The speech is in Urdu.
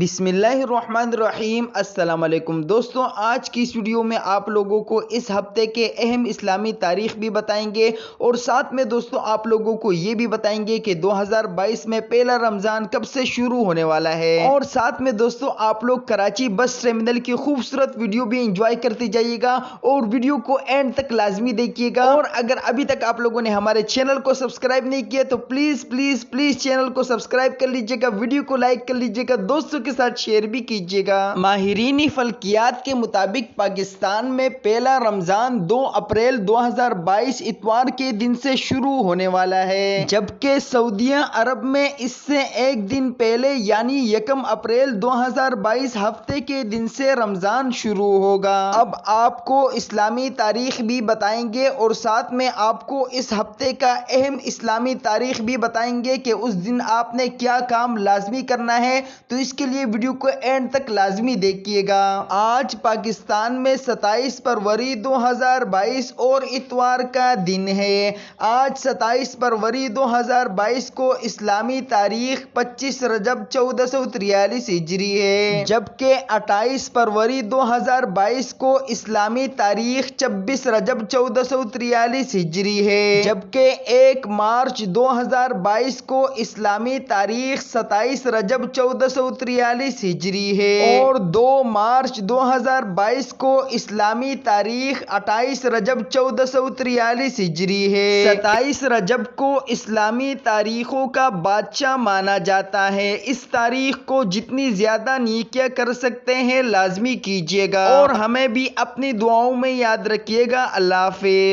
بسم اللہ الرحمن الرحیم۔ السلام علیکم۔ دوستوں آج کی اس ویڈیو میں آپ لوگوں کو اس ہفتے کے اہم اسلامی تاریخ بھی بتائیں گے اور ساتھ میں دوستوں آپ لوگوں کو یہ بھی بتائیں گے کہ دو ہزار بائیس میں پہلا رمضان کب سے شروع ہونے والا ہے۔ اور ساتھ میں دوستوں آپ لوگ کراچی بس ٹرمینل کی خوبصورت ویڈیو بھی انجوائے کرتے جائیے گا اور ویڈیو کو اینڈ تک لازمی دیکھیے گا۔ اور اگر ابھی تک آپ لوگوں نے ہمارے چینل کو سبسکرائب نہیں کیا تو پلیز پلیز پلیز چینل کو سبسکرائب کر لیجیے گا، ویڈیو کو لائک کر لیجیے گا۔ دوستوں کے ساتھ شیئر بھی کیجیے گا۔ ماہرین فلکیات کے مطابق پاکستان میں پہلا رمضان دو اپریل دو ہزار بائیس اتوار کے دن سے شروع ہونے والا ہے۔ جبکہ سعودیہ عرب میں اس سے ایک دن پہلے یعنی یکم اپریل دو ہزار بائیس ہفتے کے دن سے رمضان شروع ہوگا۔ اب آپ کو اسلامی تاریخ بھی بتائیں گے اور ساتھ میں آپ کو اس ہفتے کا اہم اسلامی تاریخ بھی بتائیں گے کہ اس دن آپ نے کیا کام لازمی کرنا ہے۔ تو اس کے لیے ویڈیو کو اینڈ تک لازمی دیکھیے گا۔ آج پاکستان میں ستائیس فروری دو ہزار بائیس اور اتوار کا دن ہے۔ آج ستائیس فروری دو ہزار بائیس کو اسلامی تاریخ پچیس رجب چودہ سو تریالیس ہجری ہے۔ جبکہ اٹھائیس فروری دو ہزار بائیس کو اسلامی تاریخ چھبیس رجب چودہ سو تریالیس ہجری ہے۔ جبکہ ایک مارچ دو ہزار بائیس کو اسلامی تاریخ ستائیس رجب چودہ سو تریالیس ہجری ہے۔ اور دو مارچ دو ہزار بائیس کو اسلامی تاریخ اٹھائیس رجب چودہ سو تریالیس ہجری ہے۔ ستائیس رجب کو اسلامی تاریخوں کا بادشاہ مانا جاتا ہے۔ اس تاریخ کو جتنی زیادہ نیکیاں کر سکتے ہیں لازمی کیجیے گا۔ اور ہمیں بھی اپنی دعاؤں میں یاد رکھیے گا۔ اللہ حافظ۔